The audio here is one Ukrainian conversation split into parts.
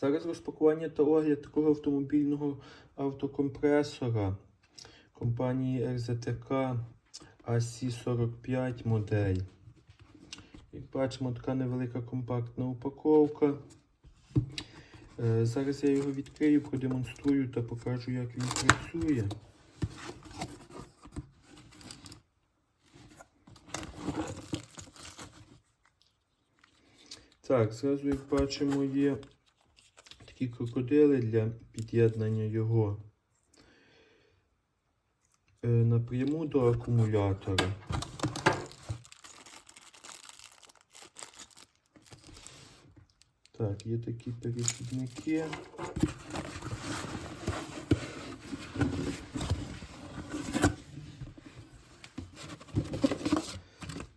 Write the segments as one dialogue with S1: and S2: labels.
S1: Зараз розпакування та огляд такого автомобільного автокомпресора компанії РЗТК AC45 модель. Як бачимо, така невелика компактна упаковка. Е, Зараз я його відкрию, продемонструю та покажу, як він працює. Так, зразу, як бачимо, є такі крокодили для під'єднання його е, напряму до акумулятора. Так, є такі перехідники.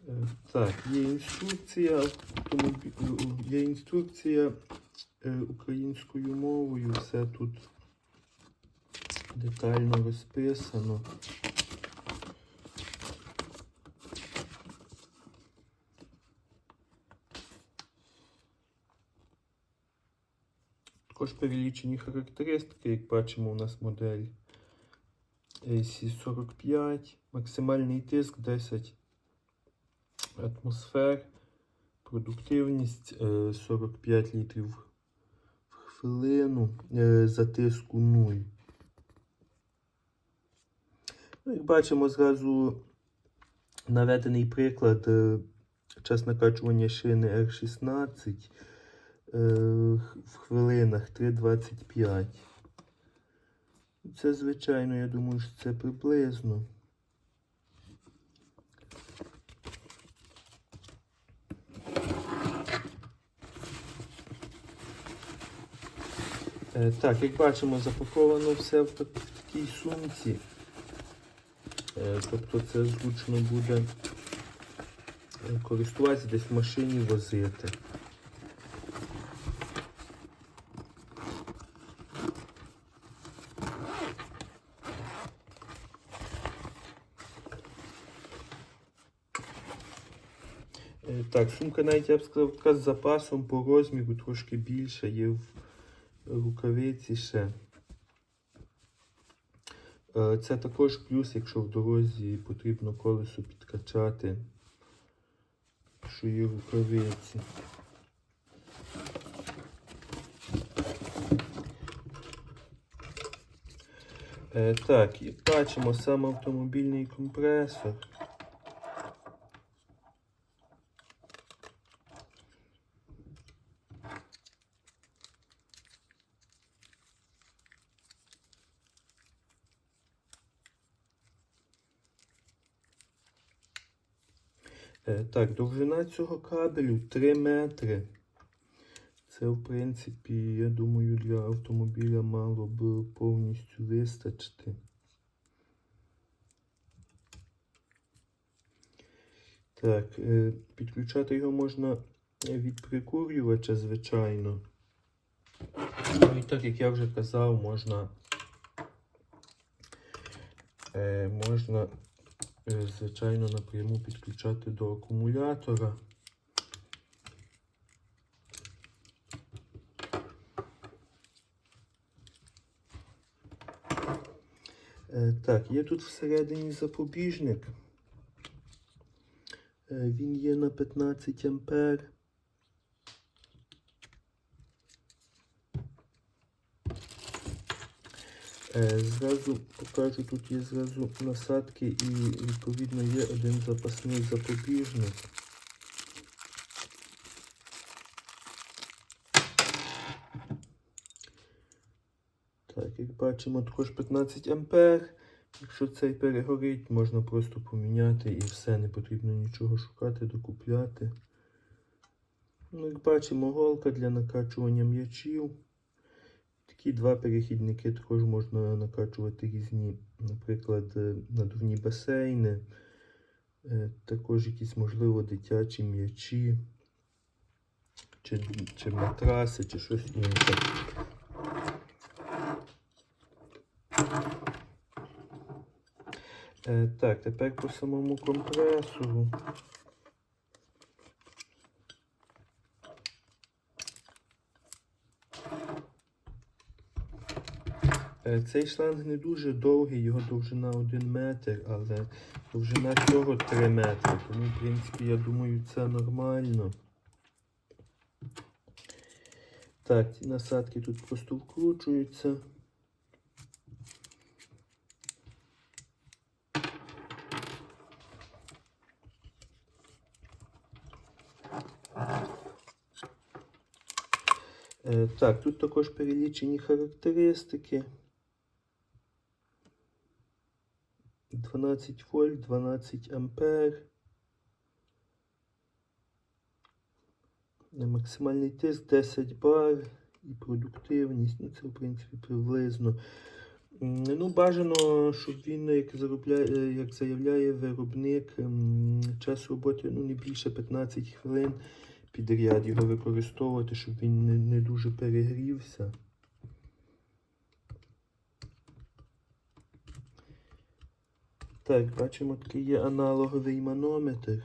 S1: Е, Так, є інструкція, автомобі- є інструкція е, українською мовою, все тут детально розписано. Також перелічені характеристики, як бачимо, у нас модель AC45, максимальний тиск 10 атмосфер, продуктивність е, 45 літрів в хвилину, е, затиску 0. Ну, як бачимо, зразу наведений приклад е, час накачування шини R16 е, в хвилинах 3,25. Це, звичайно, я думаю, що це приблизно. Так, як бачимо, запаковано все в, такій сумці. Е, Тобто це зручно буде е, користуватися десь в машині возити. Е, Так, сумка навіть я б сказав така з запасом по розміру трошки більша, є в рукавиці ще. Е, Це також плюс, якщо в дорозі потрібно колесо підкачати, що є рукавиці. Е, Так, і бачимо сам автомобільний компресор. Е, Так, довжина цього кабелю 3 метри. Це, в принципі, я думаю, для автомобіля мало б повністю вистачити. Так, е, підключати його можна від прикурювача, звичайно. Ну і так, як я вже казав, можна, е, можна звичайно, напряму підключати до акумулятора. Е, Так, є тут всередині запобіжник. Е, Він є на 15 ампер. Зразу покажу, тут є зразу насадки і відповідно є один запасний запобіжник. Так, як бачимо, також 15 ампер. Якщо цей перегорить, можна просто поміняти і все, не потрібно нічого шукати, докупляти. Ну, як бачимо, голка для накачування м'ячів. Такі два перехідники також можна накачувати різні, наприклад, е, надувні басейни, е, також якісь, можливо, дитячі м'ячі, чи, чи матраси, чи щось інше. Е, Так, тепер по самому компресору. Цей шланг не дуже довгий, його довжина 1 метр, але довжина цього 3 метри. Тому, в принципі, я думаю, це нормально. Так, ці насадки тут просто вкручуються. Е, Так, тут також перелічені характеристики. 12 вольт, 12 ампер. Максимальний тиск 10 бар і продуктивність. Ну, це, в принципі, приблизно. Ну, бажано, щоб він, як, заробляє, як заявляє виробник, час роботи ну, не більше 15 хвилин підряд його використовувати, щоб він не, не дуже перегрівся. Так, бачимо, такий є аналоговий манометр.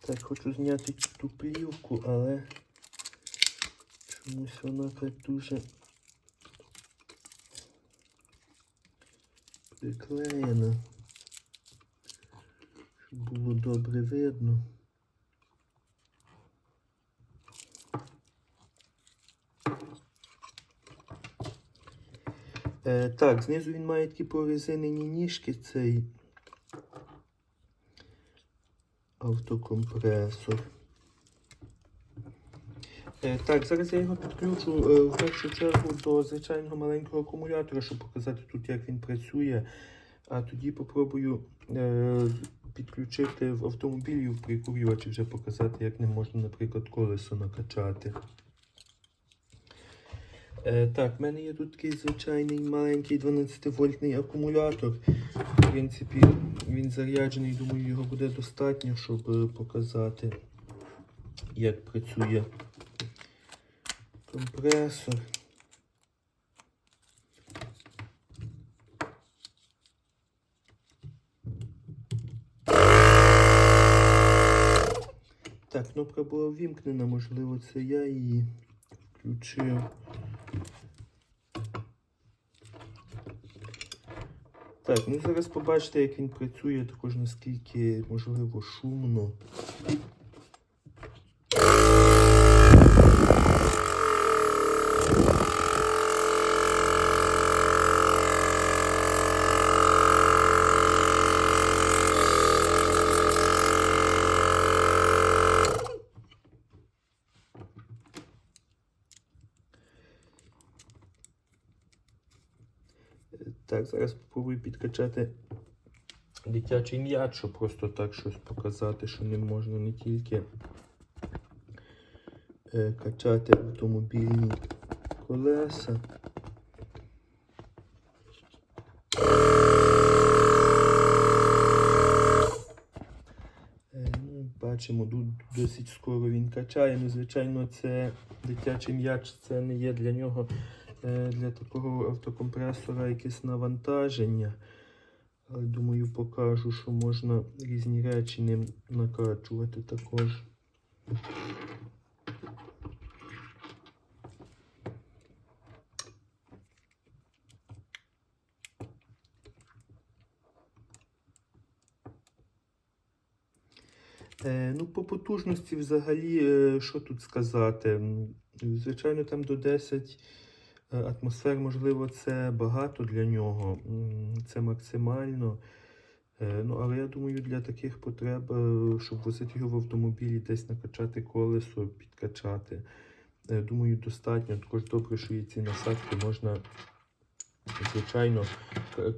S1: Так, хочу зняти ту плівку, але чомусь вона так дуже приклеєна. Щоб було добре видно. Е, так, знизу він має такі прорезинені ніжки цей автокомпресор. Е, так, зараз я його підключу е, в першу чергу до звичайного маленького акумулятора, щоб показати тут, як він працює. А тоді попробую е, підключити в автомобілі в прикурювач і вже показати, як не можна, наприклад, колесо накачати. Так, в мене є тут такий звичайний маленький 12-вольтний акумулятор. В принципі, він заряджений, думаю, його буде достатньо, щоб показати, як працює компресор. Так, кнопка була ввімкнена, можливо, це я її включив. Так, ну зараз побачите, як він працює, також наскільки можливо шумно. Так, зараз спробую підкачати дитячий м'яч, щоб просто так щось показати, що не можна не тільки е, качати автомобільні колеса. Е, ну, бачимо, тут досить скоро він качає. Ну, звичайно, це дитячий м'яч, це не є для нього для такого автокомпресора якесь навантаження. Але думаю, покажу, що можна різні речі ним накачувати також. Е, ну, по потужності взагалі, е, що тут сказати? Звичайно, там до 10 е, атмосфер, можливо, це багато для нього. Це максимально. Е, Ну, але я думаю, для таких потреб, е, щоб возити його в автомобілі, десь накачати колесо, підкачати. е, Думаю, достатньо. Також добре, що є ці насадки можна, звичайно,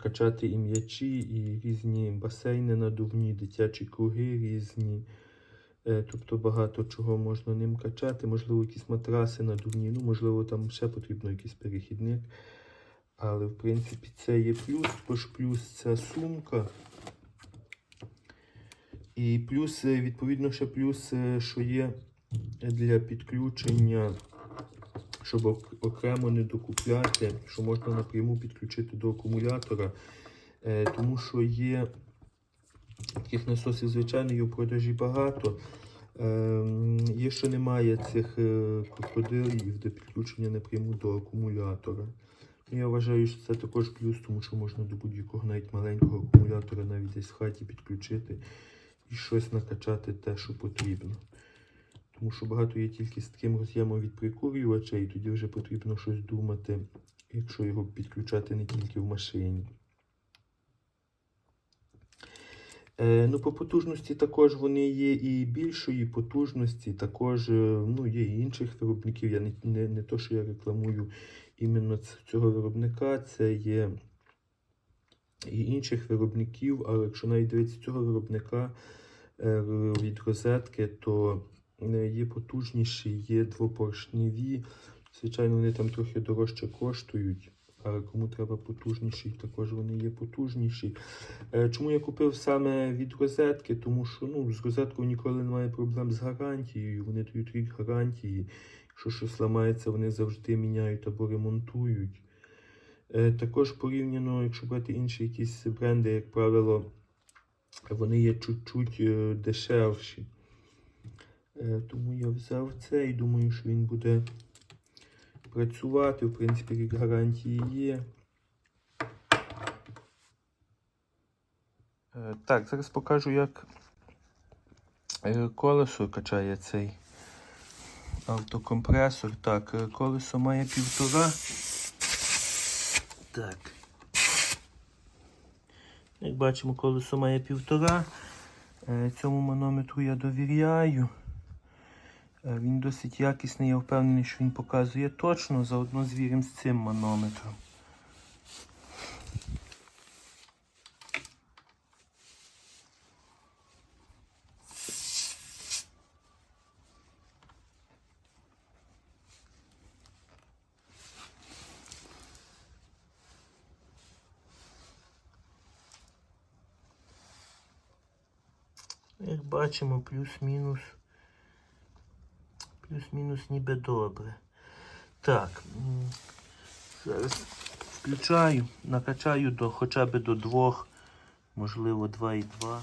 S1: качати і м'ячі, і різні басейни надувні, дитячі круги різні. Е, Тобто багато чого можна ним качати, можливо, якісь матраси надувні, ну, можливо, там ще потрібно якийсь перехідник. Але, в принципі, це є плюс, також плюс це сумка. І плюс, е, відповідно, ще плюс, е, що є для підключення щоб окремо не докупляти, що можна напряму підключити до акумулятора. Тому що є таких насосів, звичайно, є в продажі багато. Ем, Є, що немає цих е, крокодилів для підключення напряму до акумулятора. Ну, Я вважаю, що це також плюс, тому що можна до будь-якого навіть маленького акумулятора навіть десь в хаті підключити і щось накачати те, що потрібно. Тому що багато є тільки з таким роз'ємом від прикурювача, і тоді вже потрібно щось думати, якщо його підключати не тільки в машині. Е, ну, по потужності також вони є і більшої потужності, також е, ну, є і інших виробників. Я не, не, не то, що я рекламую іменно цього виробника, це є і інших виробників, але якщо навіть дивитися цього виробника е, від розетки, то е, є потужніші, є двопоршневі. Звичайно, вони там трохи дорожче коштують. Але кому треба потужніші, також вони є потужніші. Е, Чому я купив саме від розетки? Тому що ну, з розеткою ніколи немає проблем з гарантією. Вони дають рік гарантії. Якщо щось ламається, вони завжди міняють або ремонтують. Е, Також порівняно, якщо брати інші якісь бренди, як правило, вони є чуть-чуть е, дешевші. Е, Тому я взяв це і думаю, що він буде працювати. В принципі, гарантії є. Е, Так, зараз покажу, як е, колесо качає цей автокомпресор. Так, е, колесо має півтора. Так. Як бачимо, колесо має півтора. Цьому манометру я довіряю. Е, Він досить якісний, я впевнений, що він показує точно, заодно звіримо з цим манометром. Як бачимо, плюс-мінус. Плюс-мінус ніби добре. Так. Зараз включаю, накачаю до хоча б до двох, можливо, 2,2.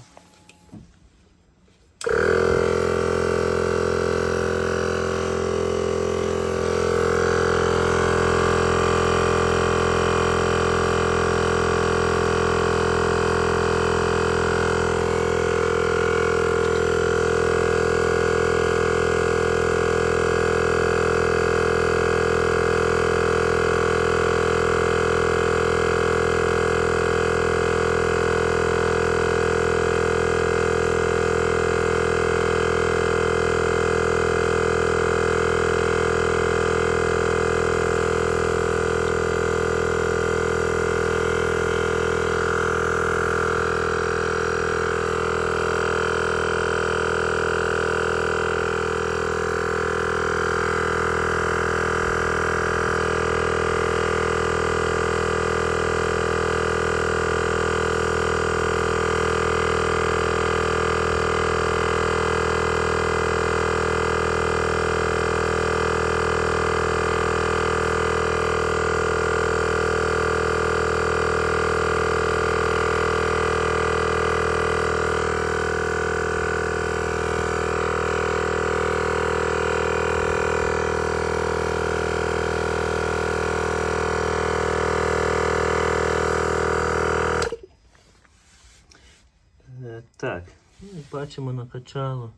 S1: Так, ну, бачимо, накачало.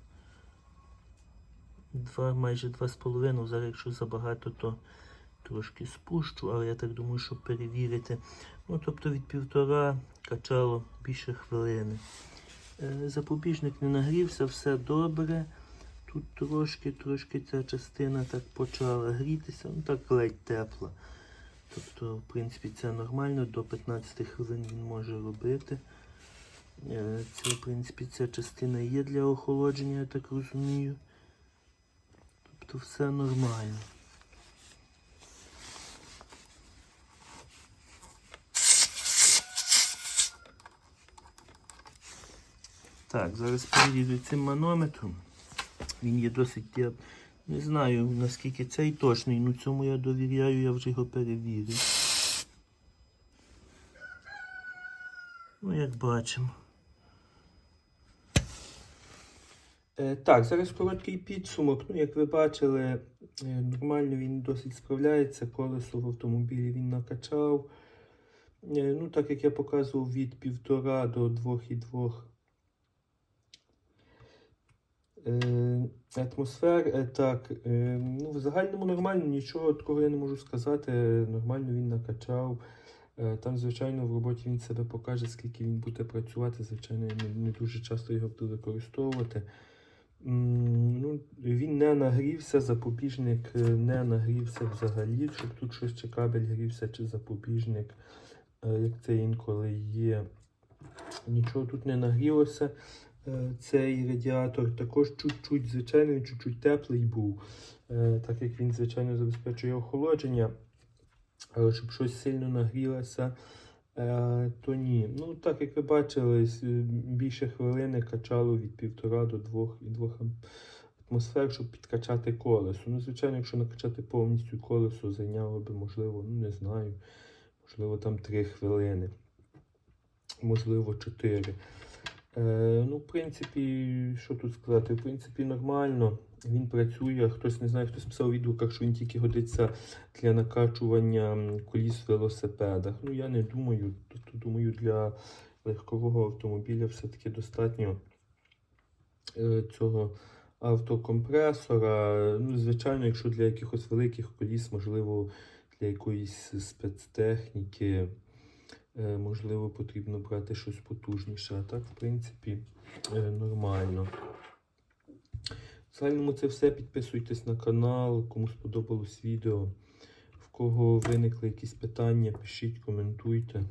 S1: Два, майже 2,5. Зараз, якщо забагато, то трошки спущу, але я так думаю, щоб перевірити. Ну, тобто від півтора качало більше хвилини. Е, Запобіжник не нагрівся, все добре. Тут трошки, трошки ця частина так почала грітися, ну так ледь тепла. Тобто, в принципі, це нормально, до 15 хвилин він може робити. Е, Це, в принципі, ця частина є для охолодження, я так розумію. Тобто все нормально. Так, зараз перевірю цим манометром. Він є досить діа- Не знаю, наскільки цей точний, ну цьому я довіряю, я вже його перевірив. Ну, як бачимо. Е, так, зараз короткий підсумок. Ну, як ви бачили, е, нормально він досить справляється. Колесо в автомобілі він накачав. Е, ну, так як я показував від 1,5 до 2,2 е, атмосфер. Е, так, е, ну, в загальному нормально, нічого такого я не можу сказати. Нормально він накачав. Е, Там, звичайно, в роботі він себе покаже, скільки він буде працювати. Звичайно, я не дуже часто його буду використовувати. Ну, він не нагрівся, запобіжник е, не нагрівся взагалі, щоб тут щось чи кабель грівся, чи запобіжник, е, як це інколи є. Нічого тут не нагрілося. Е, Цей радіатор також чуть-чуть, звичайно, він чуть-чуть теплий був, так як він, звичайно, забезпечує охолодження. Але щоб щось сильно нагрілося, то ні. Ну, так як ви бачили, більше хвилини качало від 1,5 до 2, і 2 атмосфер, щоб підкачати колесо. Ну, звичайно, якщо накачати повністю колесо, зайняло би, можливо, ну не знаю, можливо, там 3 хвилини, можливо, 4. Е, ну, в принципі, що тут сказати? В принципі, нормально. Він працює. Хтось не знає, хтось писав у відгуках, що він тільки годиться для накачування коліс в велосипедах. Ну, я не думаю. Тобто, думаю, для легкового автомобіля все-таки достатньо е, цього автокомпресора. Ну, звичайно, якщо для якихось великих коліс, можливо, для якоїсь спецтехніки. Е, Можливо, потрібно брати щось потужніше. А так, в принципі, е, нормально. В загальному це все. Підписуйтесь на канал, кому сподобалось відео. В кого виникли якісь питання, пишіть, коментуйте.